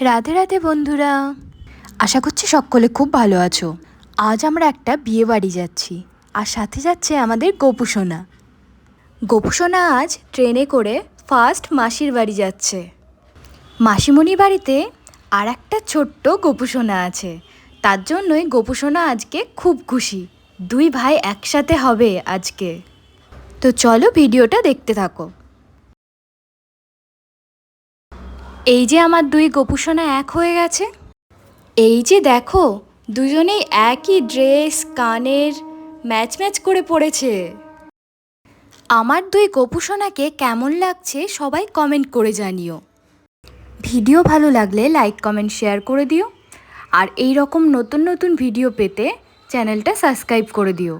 রাধে রাধে বন্ধুরা। আশা করছি সকলে খুব ভালো আছো। আজ আমরা একটা বিয়ে বাড়ি যাচ্ছি, আর সাথে যাচ্ছে আমাদের গোপুসোনা। গোপুসোনা আজ ট্রেনে করে ফার্স্ট মাসির বাড়ি যাচ্ছে। মাসিমণির বাড়িতে আর একটা ছোট্ট গোপুসোনা আছে। তার জন্যই গোপুসোনা আজকে খুব খুশি। দুই ভাই একসাথে হবে আজকে। তো চলো ভিডিওটা দেখতে থাকো। এই যে আমার দুই গোপুসোনা এক হয়ে গেছে, এই যে দেখো, দুজনেই একই ড্রেস, কানের ম্যাচ ম্যাচ করে পড়েছে। আমার দুই গোপুসোনাকে কেমন লাগছে সবাই কমেন্ট করে জানিও। ভিডিও ভালো লাগলে লাইক, কমেন্ট, শেয়ার করে দিও। আর এই রকম নতুন নতুন ভিডিও পেতে চ্যানেলটা সাবস্ক্রাইব করে দিও।